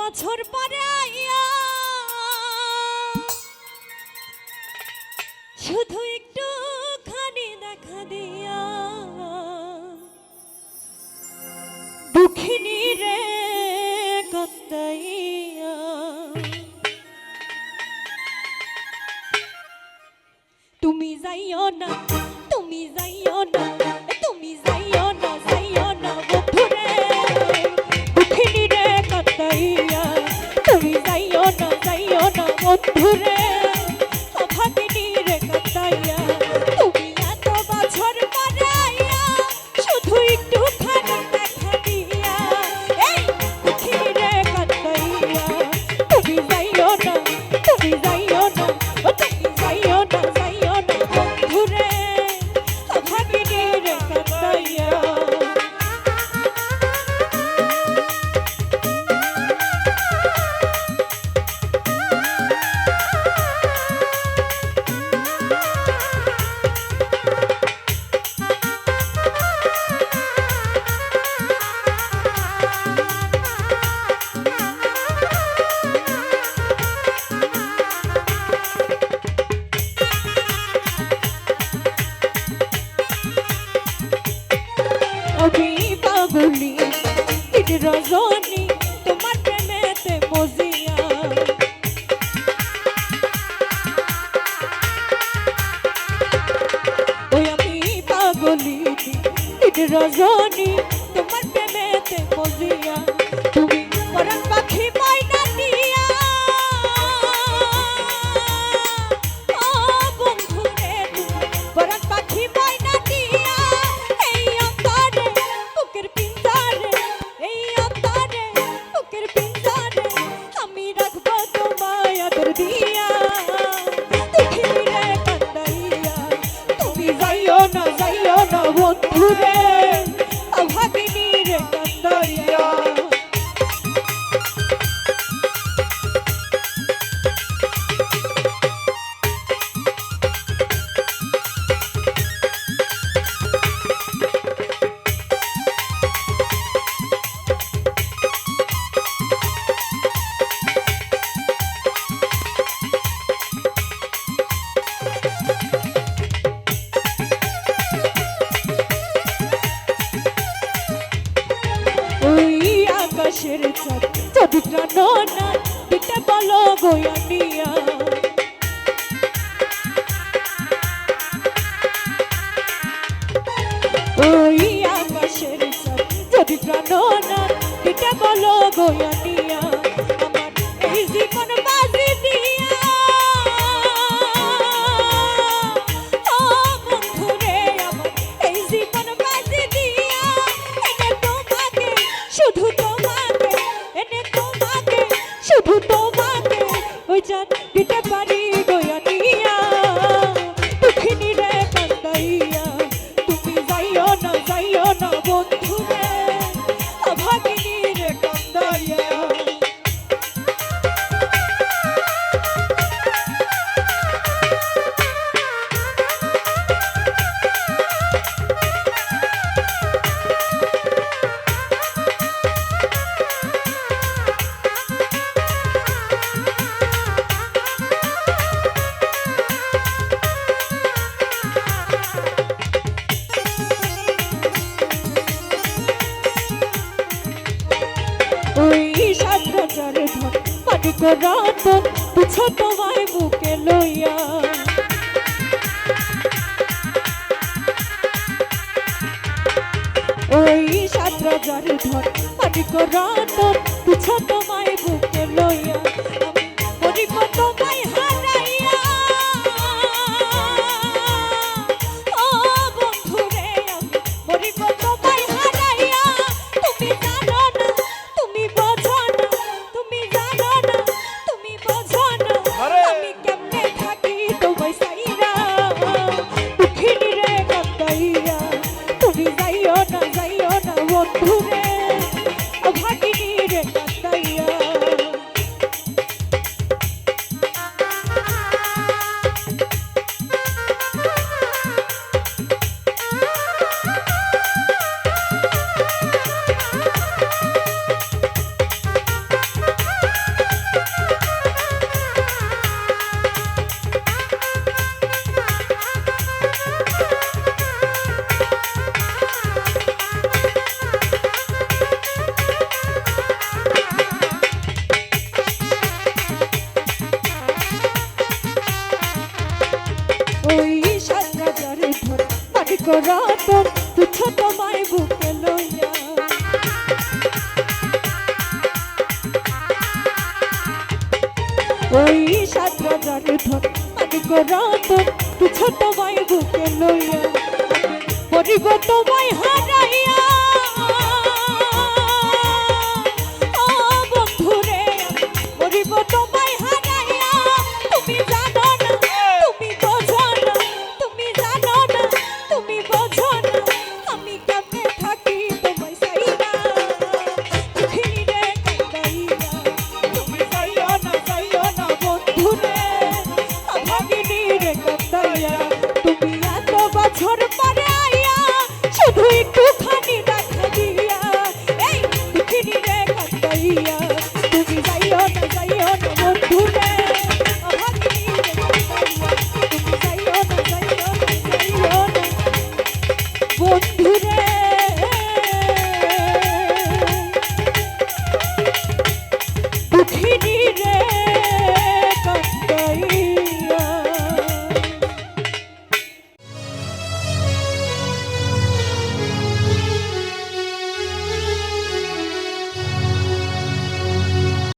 বছর পরে শুধু একটু খানি দেখা দিয়া। দুঃখিনী রে কন্দাইয়া তুমি যাইও না, তুমি যাইও না। বন্ধুরে। আমি পাগলি রজনী তোমার প্রেমেতে মজিয়া ওই আমি পাগলি রজনী তোমার প্রেমেতে মজিয়া তুমি রে আকাশের চাঁদ যদি প্রাণ না দিতে বলো বয়ানিয়া ওই আকাশের চাঁদ যদি প্রাণ না দিতে বলো বয়ানিয়া ওই সাধাচার ধর পাটিক রাতন বুঝো তোমায় বুকে লইয়া। ওই সাত রাজার ধর পাটিক রাতন বুঝো তোমায় বুকে লইয়া। করাতন তুচ্ছ তোমায় বুকে লইয়া। ওই সাত রাজার ধন আমি করাতন তুচ্ছ তোমায় বুকে লইয়া। পরিব তোমায় হারাইয়া।